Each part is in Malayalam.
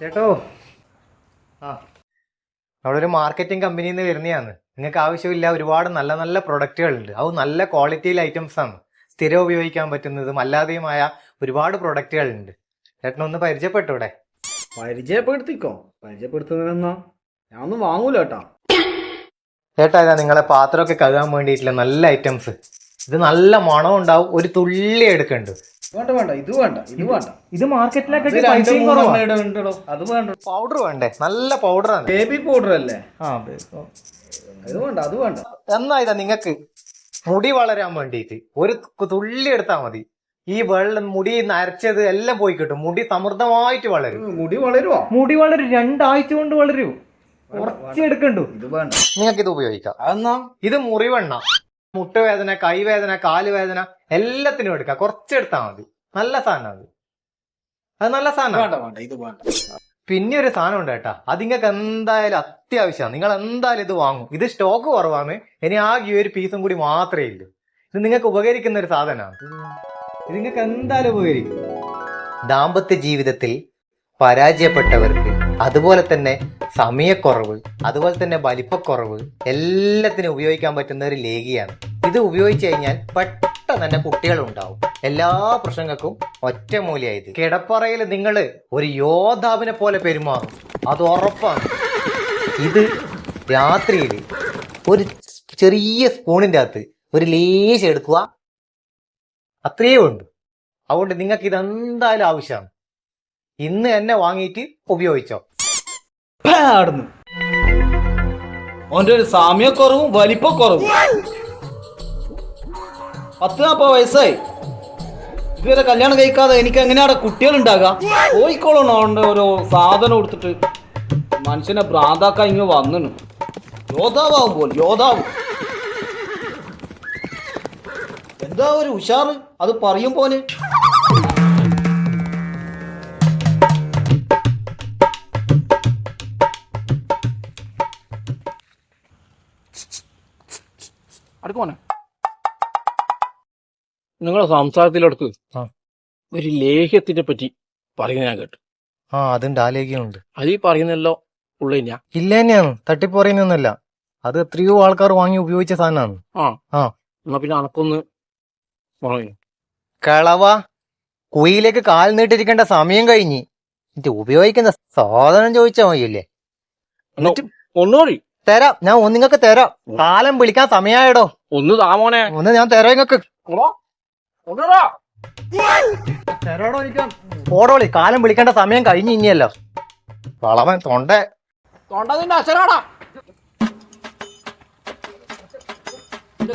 ചേട്ടോ. ആ. അവിടെ ഒരു മാർക്കറ്റിംഗ് കമ്പനിയിൽ നിന്ന് വരുന്നതാണ്. നിങ്ങൾക്ക് ആവശ്യമില്ല ഒരുപാട് നല്ല നല്ല പ്രൊഡക്റ്റുകളുണ്ട് അത് നല്ല ക്വാളിറ്റിയിൽ ഐറ്റംസ് ആണ്. സ്ഥിരം ഉപയോഗിക്കാൻ പറ്റുന്നതും അല്ലാതെയുമായ ഒരുപാട് പ്രൊഡക്റ്റുകളുണ്ട് ചേട്ടനൊന്ന് പരിചയപ്പെട്ടൂടെ പരിചയപ്പെടുത്തിക്കോ. പരിചയപ്പെടുത്തുന്നതിനെന്നോ ഞാൻ ഒന്നും വാങ്ങൂല കേട്ടോ. ചേട്ടാ ഇതാ നിങ്ങളെ പാത്രമൊക്കെ കഴുകാൻ വേണ്ടിയിട്ടുള്ള നല്ല ഐറ്റംസ് ഇത് നല്ല മണം ഉണ്ടാവും ഒരു തുള്ളി എടുക്കുന്നുണ്ട്. വേണ്ട വേണ്ട. ഇത് വേണ്ട ഇത് വേണ്ട. ഇത് മാർക്കറ്റിലൊക്കെ അത് വേണ്ട. പൗഡർ വേണ്ടേ? നല്ല പൗഡറാണ് ബേബി പൗഡർ അല്ലേ? ആ ഇത് വേണ്ട അത് വേണ്ട. എന്നാ ഇതാ നിങ്ങക്ക് മുടി വളരാൻ വേണ്ടിയിട്ട് ഒരു തുള്ളി എടുത്താ മതി. ഈ വെള്ളം മുടി നരച്ചത് എല്ലാം പോയി കിട്ടും. മുടി സമൃദ്ധമായിട്ട് വളരും. മുടി വളരുവോ? മുടി വളരും. രണ്ടാഴ്ച കൊണ്ട് വളരൂ. കുറച്ച് എടുക്കണ്ടു. ഇത് വേണ്ട. നിങ്ങൾക്ക് ഇത് ഉപയോഗിക്കാം. അതെന്നാ? ഇത് മുറിവെണ്ണ. മുട്ടുവേദന കൈവേദന കാലുവേദന എല്ലാത്തിനും എടുക്കാം. കുറച്ചെടുത്താൽ മതി. നല്ല സാധനം അത്. അത് നല്ല സാധനം. ഇത് പിന്നെ ഒരു സാധനം ഉണ്ട് കേട്ടാ. അത് നിങ്ങൾക്ക് എന്തായാലും അത്യാവശ്യമാണ്. നിങ്ങൾ എന്തായാലും ഇത് വാങ്ങും. ഇത് സ്റ്റോക്ക് കുറവാണ്. ഇനി ആകെ ഒരു പീസും കൂടി മാത്രമേ ഉള്ളൂ. ഇത് നിങ്ങൾക്ക് ഉപകരിക്കുന്ന ഒരു സാധനമാണ് ഇത് നിങ്ങൾക്ക് എന്തായാലും ഉപകരിക്കും. ദാമ്പത്യ ജീവിതത്തിൽ പരാജയപ്പെട്ടവർക്ക് അതുപോലെ തന്നെ സമയക്കുറവ് അതുപോലെ തന്നെ വലിപ്പക്കുറവ് എല്ലാത്തിനും ഉപയോഗിക്കാൻ പറ്റുന്ന ഒരു ലേഖിയാണ്. ഇത് ഉപയോഗിച്ച് കഴിഞ്ഞാൽ പെട്ടെന്ന് തന്നെ കുട്ടികൾ ഉണ്ടാവും എല്ലാ പ്രശ്നങ്ങൾക്കും ഒറ്റമൂലിയായത് കിടപ്പറയിൽ നിങ്ങൾ ഒരു യോദ്ധാവിനെ പോലെ പെരുമാറും. അത് ഉറപ്പാണ്. ഇത് രാത്രിയിൽ ഒരു ചെറിയ സ്പൂണിന്റെ അകത്ത് ഒരു ലേശം എടുക്കുക. അത്രയേ ഉണ്ട് അതുകൊണ്ട് നിങ്ങൾക്ക് ഇതെന്തായാലും ആവശ്യമാണ്. ഇന്ന് തന്നെ വാങ്ങിയിട്ട് ഉപയോഗിച്ചോ. ഓന്റെ ഒരു സാമ്യക്കുറവും വലിപ്പക്കുറവും. പത്ത് നാപ്പത് വയസ്സായി. ഇതുവരെ കല്യാണം കഴിക്കാതെ എനിക്ക് എങ്ങനെയാണ് കുട്ടികൾ ഉണ്ടാകാം കോഴിക്കോളാണ് അവന്റെ ഓരോ സാധനം കൊടുത്തിട്ട്. മനുഷ്യനെ ഭ്രാന്താക്കാൻ ഇങ്ങ് വന്നു യോദ്ധാവാകും പോലെ യോദ്ധാവ്. എന്താ ഒരു ഉഷാറ്? അത് പറയും പോലെ. അടുക്കോനെ നിങ്ങളെ സംസാരത്തിലെടുക്ക്. ഒരു ലേഹ്യത്തിനെ പറ്റി പറയുന്ന ഞാൻ കേട്ടു. ആ അതുണ്ട് ആ ലേഖ്യമുണ്ട് അത് ഈ പറയുന്നല്ലോ ഉള്ള തന്നെയാ ഇല്ല തന്നെയാണ് തട്ടിപ്പ് പറയുന്നൊന്നല്ല അത് എത്രയോ ആൾക്കാർ വാങ്ങി ഉപയോഗിച്ച സാധനമാണ്. ആ. ആ. എന്നാ പിന്നെ അനക്കൊന്ന് പറഞ്ഞു കളവ കുയിലേക്ക് കാൽ നീട്ടിരിക്കേണ്ട സമയം കഴിഞ്ഞ് എന്നിട്ട് ഉപയോഗിക്കുന്ന സാധനം ചോദിച്ചാ മതിയല്ലേ? എന്നിട്ട് ഒന്നുകൂടി തരാം. ഞാൻ ഒന്നിങ്ങക്ക് തരാം. കാലം വിളിക്കാൻ സമയമായടോ ഒന്ന് താമോനെ ഒന്ന് ഞാൻ തരാം നിങ്ങൾക്ക് ഓടോളി കാലം വിളിക്കേണ്ട സമയം കഴിഞ്ഞു ഇനിയല്ലോ. വളവൻ തൊണ്ട. തൊണ്ടതിന്റെ അച്ഛനാടാ.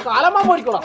കാലം പോയിക്കോളാം